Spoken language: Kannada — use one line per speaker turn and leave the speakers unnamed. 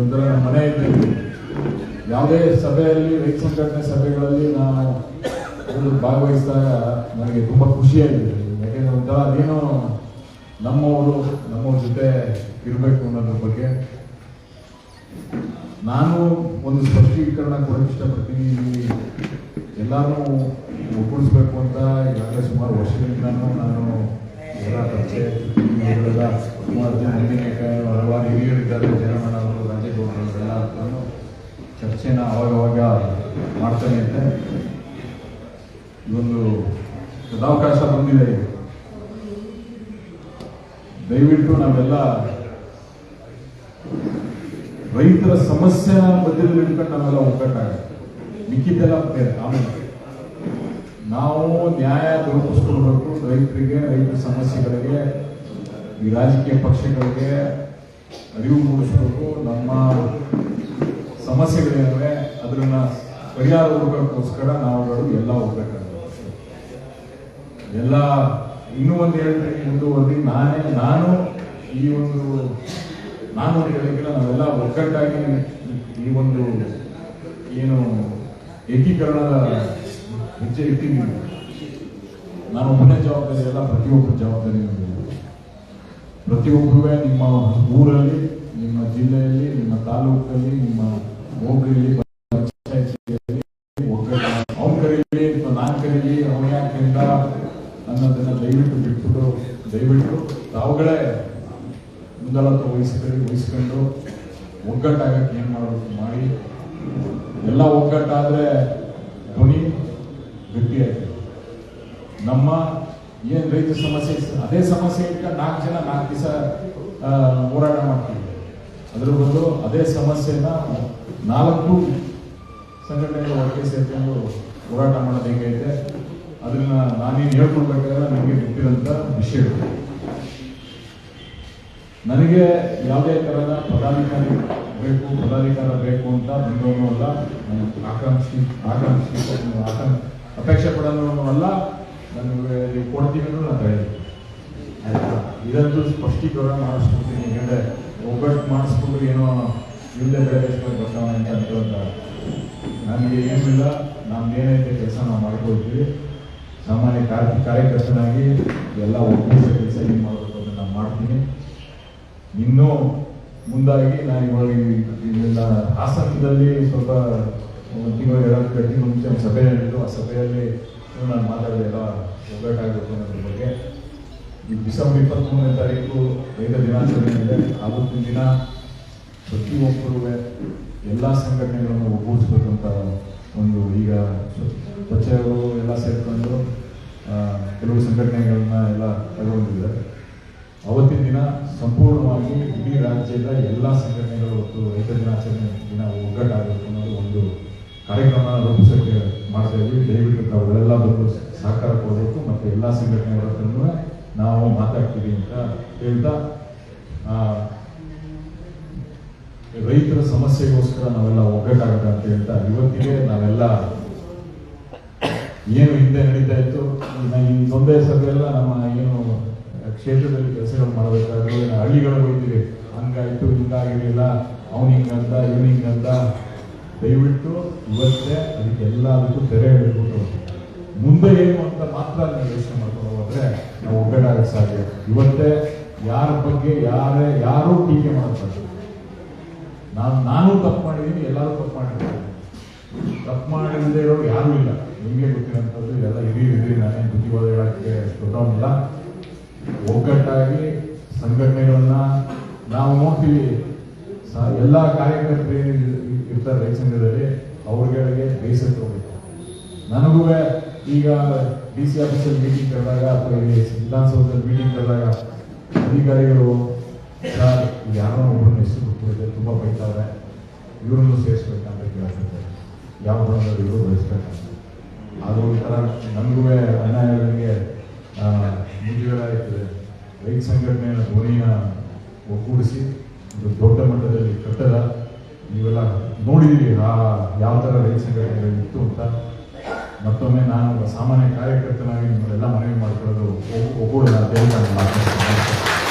ಒಂಥರ ಮನೆ ಇದ್ದಂಗೆ. ಯಾವುದೇ ಸಭೆಯಲ್ಲಿ ರೈತ ಸಂಘಟನೆ ಸಭೆಗಳಲ್ಲಿ ನಾನು ಭಾಗವಹಿಸಿದಾಗ ನನಗೆ ತುಂಬ ಖುಷಿಯಾಗಿದೆ. ಯಾಕೆಂದ್ರೆ ಒಂಥರ ಅದೇನೋ ನಮ್ಮವರು, ನಮ್ಮವ್ರ ಜೊತೆ ಇರಬೇಕು ಅನ್ನೋದ್ರ ಬಗ್ಗೆ. ನಾನು ಒಂದು ಸ್ಪಷ್ಟೀಕರಣ ಕೊಡೋಕೆ ಇಷ್ಟಪಡ್ತೀನಿ. ಎಲ್ಲಾನು ಒಗ್ಗೂಡಿಸ್ಬೇಕು ಅಂತ ಈಗಾಗಲೇ ಸುಮಾರು ವರ್ಷಗಳಿಂದನೂ ನಾನು ಎಲ್ಲ ಚರ್ಚೆ ಸುಮಾರು ಜನ ಹಲವಾರು ಹಿರಿಯರಿದ್ದಾರೆ ಜನಮಣ ನಾನು ಚರ್ಚೆನ ಅವಾಗವಾಗ ಮಾಡ್ತಾನೆ ಇದ್ದೆ ಇದೊಂದು ಸದಾವಕಾಶ ಬಂದಿದೆ. ದಯವಿಟ್ಟು ನಾವೆಲ್ಲ ರೈತರ ಸಮಸ್ಯೆ ಮಧ್ಯದಲ್ಲಿ ಇಟ್ಕೊಂಡು ನಾವೆಲ್ಲ ಒಗ್ಗಟ್ಟಾಗುತ್ತೆ ಮಿಕ್ಕಿದ್ದೆಲ್ಲ ಬೇರೆ ಆಮೇಲೆ ನಾವು ನ್ಯಾಯ ದೊರಕಿಸ್ಕೊಳ್ಬೇಕು ರೈತರಿಗೆ ರೈತರ ಸಮಸ್ಯೆಗಳಿಗೆ, ಈ ರಾಜಕೀಯ ಪಕ್ಷಗಳಿಗೆ ಅರಿವು ಮೂಡಿಸಬೇಕು ನಮ್ಮ ಸಮಸ್ಯೆಗಳೇನವೆ ಅದನ್ನ ಪರಿಹಾರ ಹುಡುಕೋಕ್ಕೋಸ್ಕರ ನಾವುಗಳು ಎಲ್ಲ ಹೋಗ್ಬೇಕಾಗುತ್ತೆ. ಎಲ್ಲ ಇನ್ನೂ ಒಂದು ಹೇಳ್ತೀನಿ, ಮುಂದುವರೆದಿ. ನಾನೇ, ನಾನು ಈ ಒಂದು, ನಾನು ಒಂದು ಹೇಳಿದ್ರೆ ನಾವೆಲ್ಲ ಒಗ್ಗಟ್ಟಾಗಿ ಈ ಒಂದು ಏನು ಏಕೀಕರಣದ ಹೆಜ್ಜೆ ಇಟ್ಟಿದ್ದೀವಿ. ನಾನು ಒಬ್ಬನೇ ಜವಾಬ್ದಾರಿ ಅಲ್ಲ ಪ್ರತಿಯೊಬ್ಬರ ಜವಾಬ್ದಾರಿ. ಪ್ರತಿಯೊಬ್ಬರೂ ನಿಮ್ಮ ಊರಲ್ಲಿ, ನಿಮ್ಮ ಜಿಲ್ಲೆಯಲ್ಲಿ, ನಿಮ್ಮ ತಾಲೂಕಲ್ಲಿ, ನಿಮ್ಮ ಹೋಬಳಿಯಲ್ಲಿ ಅವ್ನು ಕರೀಲಿ ಅಥವಾ ನಾನು ಕರೀಲಿ ಅವನ ಯಾಕೆಂದ ಅನ್ನೋದನ್ನು ದಯವಿಟ್ಟು ಬಿಟ್ಬಿಟ್ಟು ದಯವಿಟ್ಟು ತಾವುಗಳೇ ಮುಂದಾಳತ್ವ ವಹಿಸ್ಕೊಂಡು ವಹಿಸ್ಕೊಂಡು ಒಗ್ಗಟ್ಟಾಗಕ್ಕೆ ಏನು ಮಾಡಬೇಕು ಮಾಡಿ. ಎಲ್ಲ ಒಗ್ಗಟ್ಟಾದ್ರೆ ಧ್ವನಿ ಗಟ್ಟಿಯಾಗ್ತದೆ. ನಮ್ಮ ಏನ್ ರೈತ ಸಮಸ್ಯೆ? ಅದೇ ಸಮಸ್ಯೆ ಇಟ್ಟ ನಾಲ್ಕು ಜನ ನಾಲ್ಕು ದಿವಸ ಹೋರಾಟ ಮಾಡ್ತೀವಿ. ಅದ್ರ ಬದಲು ಅದೇ ಸಮಸ್ಯೆನ ನಾಲ್ಕು ಸಂಘಟನೆಗಳು ಒಟ್ಟಿಗೆ ಸೇರ್ಕೊಂಡು ಹೋರಾಟ ಮಾಡೋದು ಹೆಂಗೈತೆ ಅದನ್ನ ನಾನೇನು ಹೇಳ್ಕೊಡ್ಬೇಕಾದ್ರೆ ನನಗೆ ಗೊತ್ತಿರೋಂಥ ವಿಷಯಗಳು. ನನಗೆ ಯಾವುದೇ ಥರದ ಪದಾಧಿಕಾರಿ ಬೇಕು, ಪದಾಧಿಕಾರ ಬೇಕು ಅಂತ ಬಂದವನು ಅಲ್ಲ ಆಕಾಂಕ್ಷಿ ಆಕಾಂಕ್ಷಿ, ಆಕಾಂಕ್ಷ ಅಪೇಕ್ಷೆ ಪಡೋನು ಅಲ್ಲ ನನಗೆ ನೀವು ಕೊಡ್ತೀವಿ ಅನ್ನೋದು ನಾನು ಹೇಳಿದೆ ಆಯ್ತಾ? ಇದಂತೂ ಸ್ಪಷ್ಟೀಕರಣ ಮಾಡಿಸ್ಕೊಡ್ತೀನಿ. ಹೇಳಿದೆ ಒಗ್ಗಟ್ಟು ಮಾಡಿಸ್ಕೊಂಡು ಏನೋ ಇಲ್ಲದೆ ಬೆಳೆಸ್ಕೊಂಡು ಬರ್ತಾವೆ ಅಂತ ಅಂತ ನನಗೆ ಏನಿಲ್ಲ ನಾವು ಏನೈತೆ ಕೆಲಸ ನಾವು ಮಾಡ್ಕೊಳ್ತೀವಿ. ಸಾಮಾನ್ಯ ಕಾರ್ಯ ಕಾರ್ಯಕರ್ತನಾಗಿ ಎಲ್ಲ ಒಗ್ಗೂಡಿಸೋ ಕೆಲಸ ಏನು ಮಾಡಬೇಕು ಅಂತ ನಾನು ಮಾಡ್ತೀನಿ. ಇನ್ನೂ ಮುಂದಾಗಿ ನಾನು ಇವಾಗ ಇದೆಲ್ಲ ಹಾಸನದಲ್ಲಿ ಸ್ವಲ್ಪ ತಿಂಗಳು, ಎರಡು ಎರಡು ಮುಂಚೆ ಒಂದು ಸಭೆ ನಡೆದು ಆ ಸಭೆಯಲ್ಲಿ ನಾನು ಮಾತಾಡಿದೆ, ಎಲ್ಲ ಒಗ್ಗಟ್ಟಾಗಬೇಕು ಅನ್ನೋದ್ರ ಬಗ್ಗೆ. ಈ ಡಿಸೆಂಬರ್ ಇಪ್ಪತ್ತ್ಮೂರನೇ ತಾರೀಕು ರೈತ ದಿನಾಚರಣೆ ಇದೆ ಆವತ್ತಿನ ದಿನ ಪ್ರತಿಯೊಬ್ಬರೂ ಎಲ್ಲ ಸಂಘಟನೆಗಳನ್ನು ಒಗ್ಗೂಡಿಸ್ಬೇಕು ಅಂತ ಒಂದು ಈಗ ಸ್ವಚ್ಛರು ಎಲ್ಲ ಸೇರಿಕೊಂಡು ಕೆಲವು ಸಂಘಟನೆಗಳನ್ನ ಎಲ್ಲ ತಗೊಂಡಿದ್ದಾರೆ. ಅವತ್ತಿನ ದಿನ ಸಂಪೂರ್ಣವಾಗಿ ಇಡೀ ರಾಜ್ಯದ ಎಲ್ಲ ಸಂಘಟನೆಗಳು ಮತ್ತು ರೈತ ದಿನಾಚರಣೆ ದಿನ ಒಗ್ಗಟ್ಟಾಗಬೇಕು ಅನ್ನೋದು ಒಂದು ಕಾರ್ಯಕ್ರಮ ರೂಪಿಸೋಕ್ಕೆ ಮಾಡ್ತಾ ಇದ್ವಿ. ದಯವಿಟ್ಟು ತಾವುಗಳೆಲ್ಲ ಬಂದು ಸಹಕಾರ ಕೊಡಬೇಕು ಮತ್ತು ಎಲ್ಲ ಸಂಘಟನೆಗಳ ಹತ್ರನೂ ನಾವು ಮಾತಾಡ್ತೀವಿ ಅಂತ ಹೇಳ್ತಾ ರೈತರ ಸಮಸ್ಯೆಗೋಸ್ಕರ ನಾವೆಲ್ಲ ಒಗ್ಗಟ್ಟಾಗ ಅಂತ ಹೇಳ್ತಾ, ಇವತ್ತಿಗೆ ನಾವೆಲ್ಲ ಏನು ಹಿಂದೆ ನಡೀತಾ ಇತ್ತು ಒಂದೇ ಸಭೆಯೆಲ್ಲ ನಮ್ಮ ಏನು ಕ್ಷೇತ್ರದಲ್ಲಿ ಕೆಲಸಗಳು ಮಾಡಬೇಕಾದ್ರೆ ಹಳ್ಳಿಗಳಿಗೆ ಹೋಗ್ತೀವಿ ಹಂಗಾಯ್ತು ಹಿಂಗಾಗಿರಲಿಲ್ಲ ಅವ್ನು ಇವನಿಂಗಂತ ದಯವಿಟ್ಟು ಇವತ್ತೇ ಅದಕ್ಕೆ ಎಲ್ಲದಕ್ಕೂ ತೆರೆ ಹೇಳ್ಬಿಟ್ಟು ಮುಂದೆ ಏನು ಅಂತ ಮಾತ್ರ ನೀವು ಯೋಚನೆ ಮಾಡ್ಕೊಂಡು ಹೋದ್ರೆ ನಾವು ಒಗ್ಗಟ್ಟಾಗಕ್ಕೆ ಸಾಧ್ಯ ಇವತ್ತೇ ಯಾರ ಬಗ್ಗೆ ಯಾರೇ, ಯಾರೂ ಟೀಕೆ ಮಾಡ್ತಾರೆ ನಾನು ನಾನು ತಪ್ಪು ಮಾಡಿದ್ದೀನಿ, ಎಲ್ಲರೂ ತಪ್ಪು ಮಾಡಿದ್ದೀನಿ ತಪ್ಪು ಮಾಡಿಲ್ಲದೆ ಇರೋರು ಯಾರೂ ಇಲ್ಲ. ನಿಮಗೆ ಗೊತ್ತಿರೋಂಥದ್ದು ಎಲ್ಲ ಇರಿ ಇರಿ ನಾನೇನು ಬುದ್ಧಿವಾದ ಹೇಳೋಕ್ಕೆ ದೊಡ್ಡವನಿಲ್ಲ ಒಗ್ಗಟ್ಟಾಗಿ ಸಂಘಟನೆಗಳನ್ನ ನಾವು ನೋಡ್ತೀವಿ. ಎಲ್ಲ ಕಾರ್ಯಕರ್ತರು ಇರ್ತಾರೆ ರೈತ ಸಂಘದಲ್ಲಿ ಅವ್ರಿಗೆ ಬೇಸರ ತಗೋಬೇಕು ನನಗೂ ಈಗ ಡಿ ಸಿ ಆಫೀಸಲ್ಲಿ ಮೀಟಿಂಗ್ ಕರೆದಾಗ ಅಥವಾ ಇಲ್ಲಿ ವಿಧಾನಸೌಧದಲ್ಲಿ ಮೀಟಿಂಗ್ ಕರೆದಾಗ ಅಧಿಕಾರಿಗಳು, ಸರ್ ಯಾರೋ ಒಬ್ಬರನ್ನ ಹೆಸರು ಗೊತ್ತಿರುತ್ತೆ ತುಂಬ ಬೈತಾರೆ ಇವರನ್ನು ಸೇರಿಸ್ಬೇಕಂತ ಕೇಳ್ತಾರೆ ಯಾವ ಇವರು ಬಯಸ್ಬೇಕಂತ ಅದು ಒಂಥರ ನನಗೂ ಅನ್ಯಾಯಗಳಿಗೆ ಮುಜುಗರ ಇರ್ತದೆ ರೈತ ಸಂಘಟನೆಯ ಧ್ವನಿಯ ಒಗ್ಗೂಡಿಸಿ, ಒಂದು ದೊಡ್ಡ ಮಟ್ಟದಲ್ಲಿ ಕಟ್ಟದ ನೀವೆಲ್ಲ ನೋಡಿದ್ದೀರಿ ಆ, ಯಾವ ಥರ ರೈತ ಸಂಘಟನೆಗಳು ಇತ್ತು ಅಂತ ಮತ್ತೊಮ್ಮೆ ನಾನು ಸಾಮಾನ್ಯ ಕಾರ್ಯಕರ್ತನಾಗಿ ನಿಮ್ಮನ್ನೆಲ್ಲ ಮನವಿ ಮಾಡ್ಕೊಳ್ಳೋದು ಒಗ್ಗೂಡ ಮಾತು